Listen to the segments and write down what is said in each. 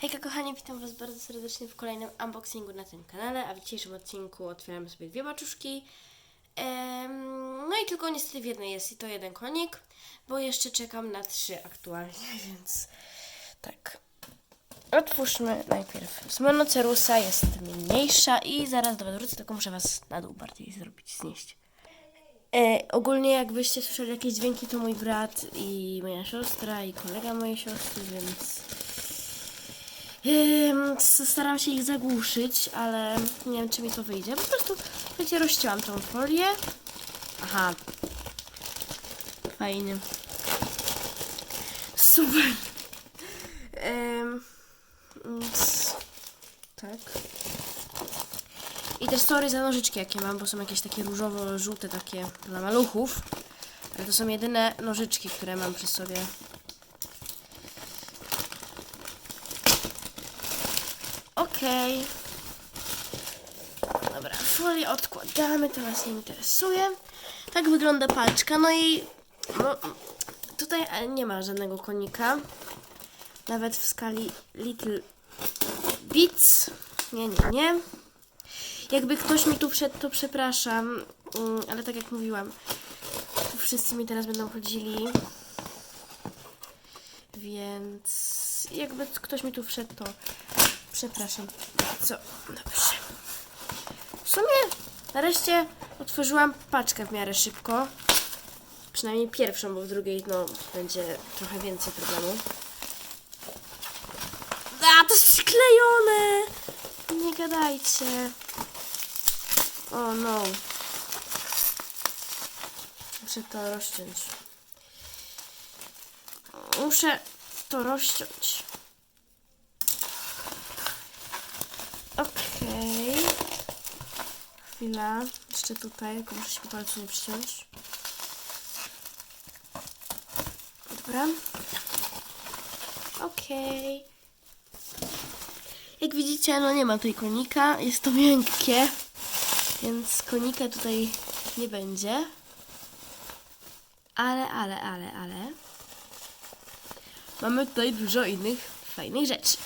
Hejka kochani, witam Was bardzo serdecznie w kolejnym unboxingu na tym kanale, a w dzisiejszym odcinku otwieramy sobie dwie baczuszki. Em, no i tylko niestety w jednej jest i to jeden konik, bo jeszcze czekam na trzy aktualnie, więc tak. Otwórzmy najpierw z monocerusa, jest mniejsza i zaraz do wrócę, tylko muszę Was na dół bardziej zrobić, znieść. E, ogólnie jakbyście słyszeli jakieś dźwięki, to mój brat i moja siostra i kolega mojej siostry, więc Staram się ich zagłuszyć, ale nie wiem, czy mi to wyjdzie. Po prostu, wiecie, rozcięłam tą folię. Aha. Fajnie. Super. Więc, tak. I też sorry za nożyczki, jakie mam, bo są jakieś takie różowo-żółte, takie dla maluchów. Ale to są jedyne nożyczki, które mam przy sobie. Okej. Dobra, folię odkładamy, to nas nie interesuje. Tak wygląda paczka, no i no, tutaj e, nie ma żadnego konika. Nawet w skali Little Bits. Nie, nie, nie. Jakby ktoś mi tu wszedł, to przepraszam, mm, ale tak jak mówiłam, tu wszyscy mi teraz będą chodzili. Więc jakby ktoś mi tu wszedł, to przepraszam. Co? Dobrze. W sumie nareszcie otworzyłam paczkę w miarę szybko. Przynajmniej pierwszą, bo w drugiej no będzie trochę więcej problemów. A, to jest przyklejone! Nie gadajcie. O no. Muszę to rozciąć. Muszę to rozciąć. Okej. Chwila. Jeszcze tutaj, tylko muszę się po palcu nie przyciąć. Dobra. Okej. Jak widzicie, no nie ma tutaj konika. Jest to miękkie, więc konika tutaj nie będzie. Ale, ale, ale, ale. Mamy tutaj dużo innych fajnych rzeczy.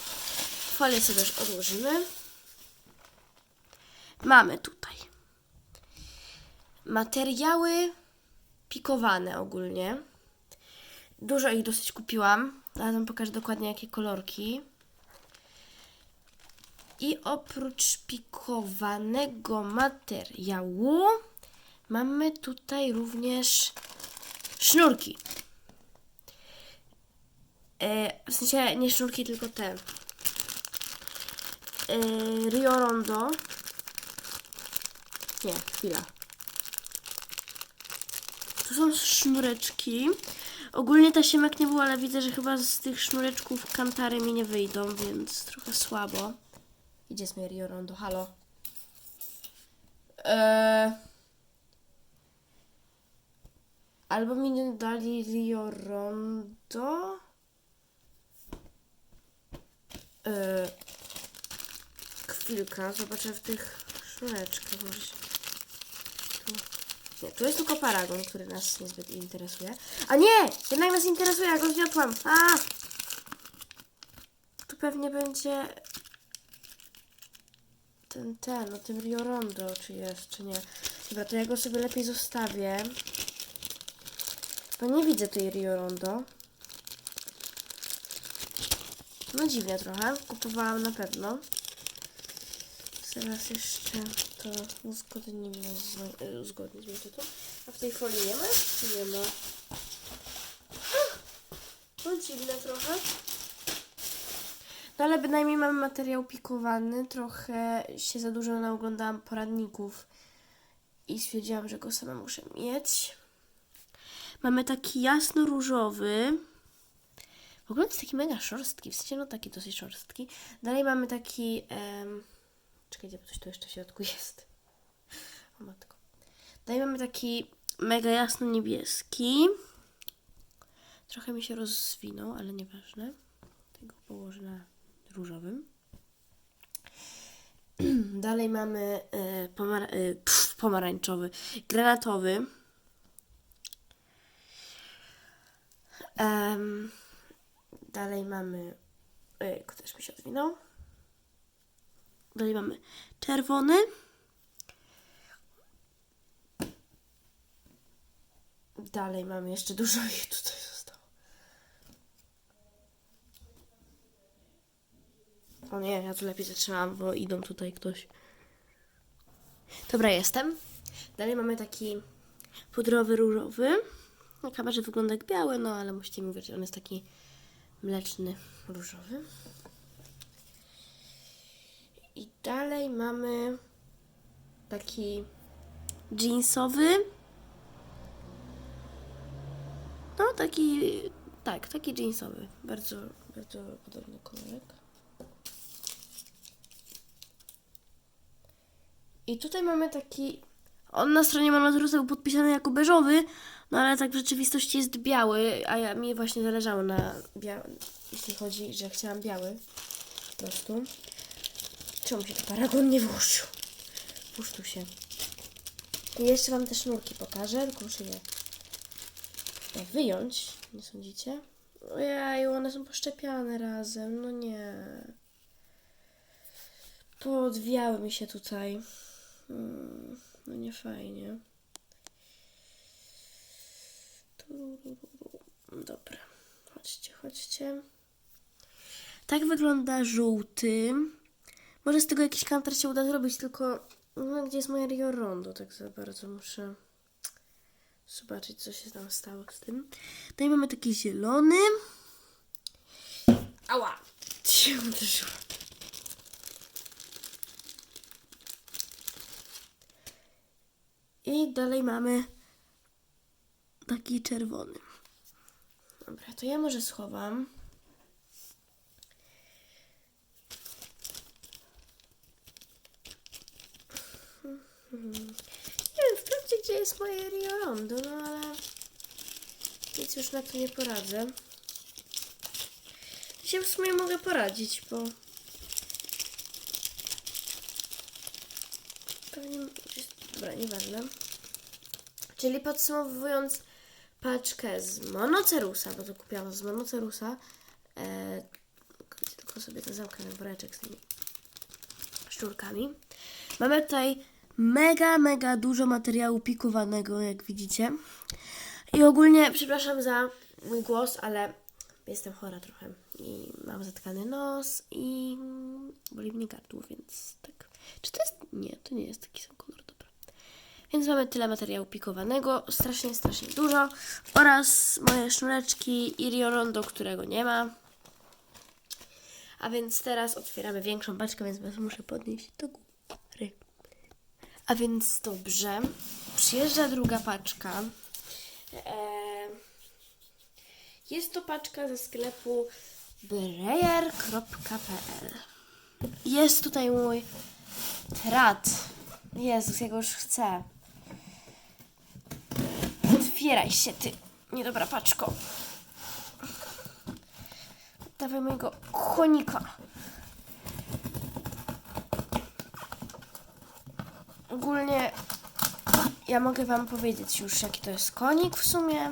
Folię sobie już odłożymy. Mamy tutaj materiały pikowane ogólnie. Dużo ich dosyć kupiłam. Wam pokażę dokładnie jakie kolorki. I oprócz pikowanego materiału mamy tutaj również sznurki. E, w sensie nie sznurki, tylko te. E, Rio Rondo. Nie, chwila. Tu są sznureczki. Ogólnie tasiemek nie było, ale widzę, że chyba z tych sznureczków kantary mi nie wyjdą, więc trochę słabo. Idzie z Rio Rondo, halo. Eee... Albo mi nie dali Rio Rondo. Eee... Chwilka, zobaczę w tych sznureczkach. Może się... Nie, tu jest tylko paragon, który nas niezbyt interesuje. A nie! Jednak nas interesuje, jak go zniotłam. A! Tu pewnie będzie ten, ten, o tym Rio Rondo, czy jest, czy nie. Dobra, to ja go sobie lepiej zostawię. Bo nie widzę tej Rio Rondo. No dziwnie trochę. Kupowałam na pewno. Zaraz jeszcze to uzgodnimy z, y, uzgodnimy to. A w tej folii nie ma? Nie ma? No dziwne trochę. No ale bynajmniej mamy materiał pikowany. Trochę się za dużo naoglądałam poradników i stwierdziłam, że go sama muszę mieć. Mamy taki jasno-różowy. W ogóle jest taki mega szorstki, w sensie no taki dosyć szorstki. Dalej mamy taki... Em... Czekajcie, bo coś tu jeszcze w środku jest. O matko. Dalej mamy taki mega jasno-niebieski. Trochę mi się rozwinął, ale nieważne. Tego położę na różowym. Dalej mamy e, pomara- e, pff, pomarańczowy, granatowy. Em, dalej mamy Ojejku, też mi się odwinął. Dalej mamy czerwony. Dalej mamy jeszcze dużo ich tutaj zostało. O nie, ja tu lepiej zatrzymałam, bo idą tutaj ktoś. Dobra, jestem. Dalej mamy taki pudrowy, różowy. Na kamerze wygląda jak biały, no ale musicie mi uwierzyć, on jest taki mleczny, różowy. Dalej mamy taki jeansowy. No, taki, tak, taki jeansowy. Bardzo, bardzo podobny kolorek. I tutaj mamy taki. On na stronie Monotrusa był podpisany jako beżowy, no ale tak w rzeczywistości jest biały, a ja mi właśnie zależało na biały, jeśli chodzi, że chciałam biały. Po prostu. Czemu się to paragon nie włożył? Włóż tu się. I jeszcze wam te sznurki pokażę, tylko muszę je wyjąć, nie sądzicie? Ojej, one są poszczepiane razem, no nie. Podwiały mi się tutaj. Hmm, no nie fajnie. Dobra, chodźcie, chodźcie. Tak wygląda żółty. Może z tego jakiś kantar się uda zrobić, tylko no, gdzie jest moje Rio Rondo? Tak za bardzo muszę zobaczyć, co się tam stało z tym. Tutaj mamy taki zielony. Ała! Się uderzyło. I dalej mamy taki czerwony. Dobra, to ja może schowam. Nie wiem wprawdzie, gdzie jest moje Rio Rondo, no ale nic już na to nie poradzę. Się w sumie mogę poradzić, bo pewnie... Dobra, nieważne. Czyli podsumowując paczkę z Monocerusa, bo to kupiłam z Monocerusa, e, tylko sobie to zamknę woreczek z tymi szczurkami. Mamy tutaj mega, mega dużo materiału pikowanego, jak widzicie. I ogólnie, przepraszam za mój głos, ale jestem chora trochę i mam zatkany nos i boli mnie gardło, więc tak. Czy to jest... Nie, to nie jest taki sam kolor, dobra. Więc mamy tyle materiału pikowanego, strasznie, strasznie dużo oraz moje sznureczki i Rio Rondo, którego nie ma. A więc teraz otwieramy większą paczkę, więc muszę podnieść do góry. A więc dobrze, przyjeżdża druga paczka. Jest to paczka ze sklepu breyer.pl. Jest tutaj mój trat. Jezus, ja go już chcę. Otwieraj się, ty niedobra paczko. Dawaj mojego konika. Ogólnie ja mogę wam powiedzieć już, jaki to jest konik w sumie.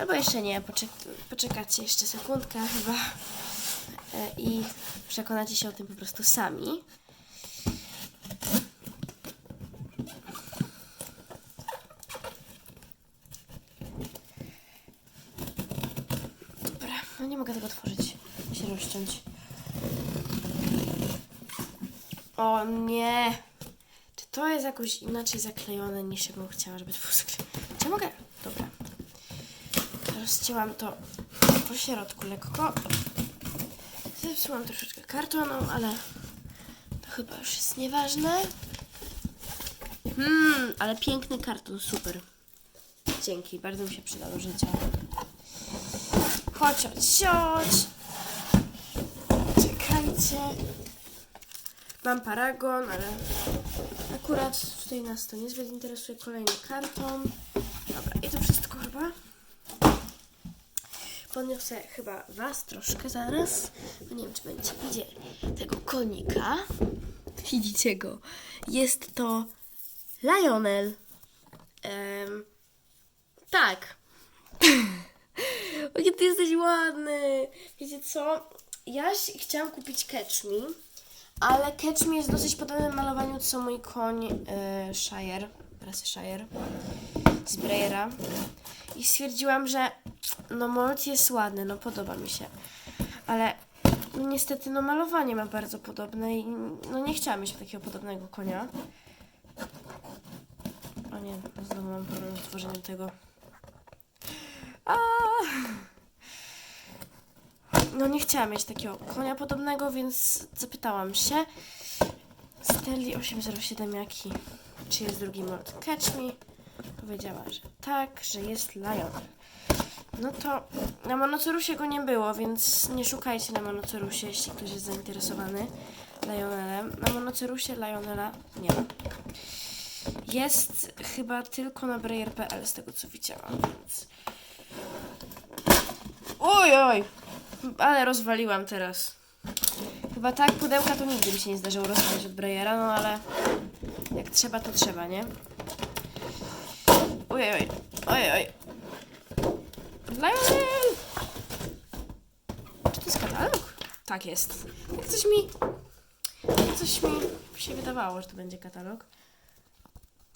Albo jeszcze nie, poczek poczekacie jeszcze sekundkę chyba e, i przekonacie się o tym po prostu sami. Dobra, no nie mogę tego otworzyć, się rozciąć. O nie! To jest jakoś inaczej zaklejone niż ja bym chciała, żeby to było zaklejone? Czy mogę? Dobra. Rozcięłam to po środku lekko. Zepsułam troszeczkę kartonu, ale to chyba już jest nieważne. Hmm, ale piękny karton, super. Dzięki, bardzo mi się przyda do życia. Chodź, chodź. Czekajcie. Mam paragon, ale akurat tutaj nas to niezbyt interesuje. Kolejny karton. Dobra, i to wszystko chyba. Podniosę chyba was troszkę zaraz. Bo nie wiem, czy będziecie widzieli tego konika. Widzicie go. Jest to Lionel. Em, tak. Jakie ty jesteś ładny! Wiecie co? Ja chciałam kupić Catch Me, ale Catch Me jest dosyć podobny malowaniu co mój koń e, Shire, prasy Shire, z Breyera. I stwierdziłam, że no Molt jest ładny, no podoba mi się. Ale no, niestety no malowanie ma bardzo podobne i no nie chciałam mieć takiego podobnego konia. O nie, znowu mam problem z tworzeniem tego. A! No nie chciałam mieć takiego konia podobnego, więc zapytałam się Steli 807 jaki, czy jest drugi mod Catch Me. Powiedziała, że tak, że jest Lion. No to na Monocerusie go nie było, więc nie szukajcie na Monocerusie, jeśli ktoś jest zainteresowany Lionelem. Na Monocerusie Lionela nie ma. Jest chyba tylko na Breyer.pl z tego co widziałam, więc... Oj, oj! Ale rozwaliłam teraz. Chyba tak pudełka to nigdy mi się nie zdarzyło rozwalić od Breyera, no ale jak trzeba, to trzeba, nie? Oj, oj, oj, oj. Lionel! Czy to jest katalog? Tak jest. Jak coś mi... jak Coś mi się wydawało, że to będzie katalog.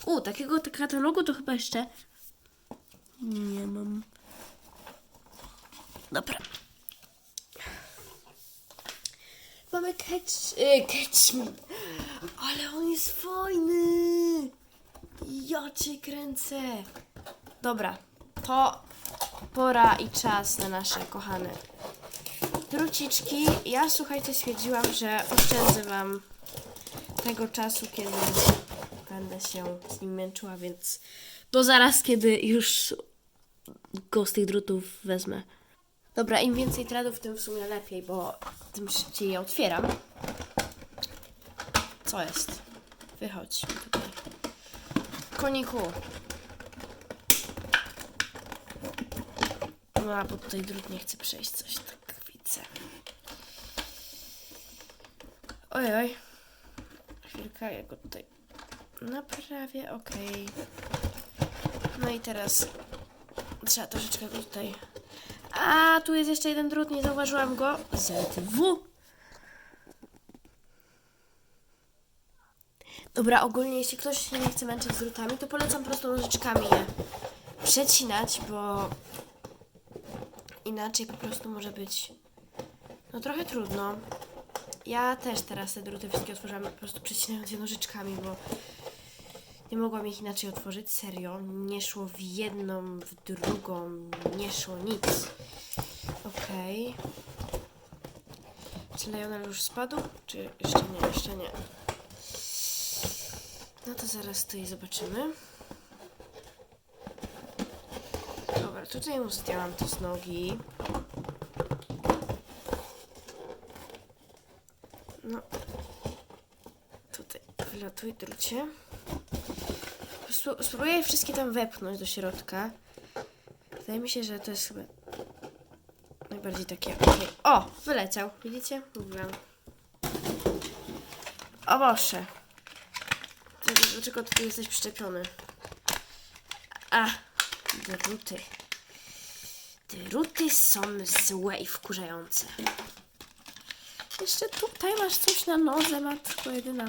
U, takiego katalogu to chyba jeszcze nie mam. Dobra. Mamy catch... Y, catch me. Ale on jest fajny. Ja cię kręcę. Dobra, to pora i czas na nasze kochane druciczki. Ja słuchajcie, stwierdziłam, że oszczędzę wam tego czasu, kiedy będę się z nim męczyła, więc to zaraz, kiedy już go z tych drutów wezmę. Dobra, im więcej tradów, tym w sumie lepiej, bo tym szybciej je otwieram. Co jest? Wychodź tutaj. Koniku. No, a bo tutaj drut nie chce przejść, coś tak widzę. Oj, oj. Chwilkę, ja go tutaj naprawię, okej. No i teraz trzeba troszeczkę go tutaj... A, tu jest jeszcze jeden drut, nie zauważyłam go. ZW. Dobra, ogólnie jeśli ktoś się nie chce męczyć z drutami, to polecam po prostu nożyczkami je przecinać, bo inaczej po prostu może być no trochę trudno. Ja też teraz te druty wszystkie otworzyłam po prostu przecinając je nożyczkami, bo nie mogłam ich inaczej otworzyć. Serio, nie szło w jedną, w drugą, nie szło nic. Okej. Czy Lionel już spadł? Czy jeszcze nie? Jeszcze nie. No to zaraz tutaj zobaczymy. Dobra, tutaj mu zdjęłam to z nogi. No. Tutaj wylatuj, drucie. Spró- Spróbuję wszystkie tam wepchnąć do środka. Wydaje mi się, że to jest chyba najbardziej takie okej. O! Wyleciał. Widzicie? Mówiłam. O Boże. Dlaczego ty tu jesteś przyczepiony? A! Druty. Druty są złe i wkurzające. Jeszcze tutaj masz coś na nodze, matko jedyna.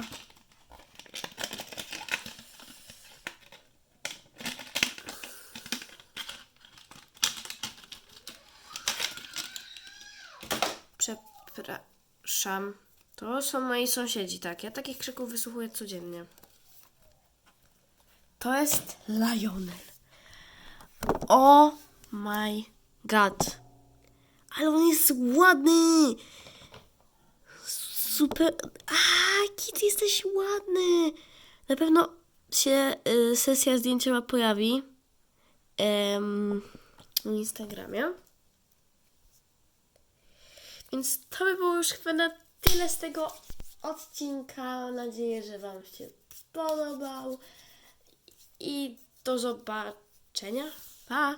Przepraszam. To są moi sąsiedzi, tak. Ja takich krzyków wysłuchuję codziennie. To jest Lionel. Oh my god. Ale on jest ładny. Super. A, jaki ty jesteś ładny. Na pewno się y, sesja zdjęciowa pojawi em, na Instagramie. Więc to by było już chyba na tyle z tego odcinka. Mam nadzieję, że Wam się podobał. I do zobaczenia. Pa!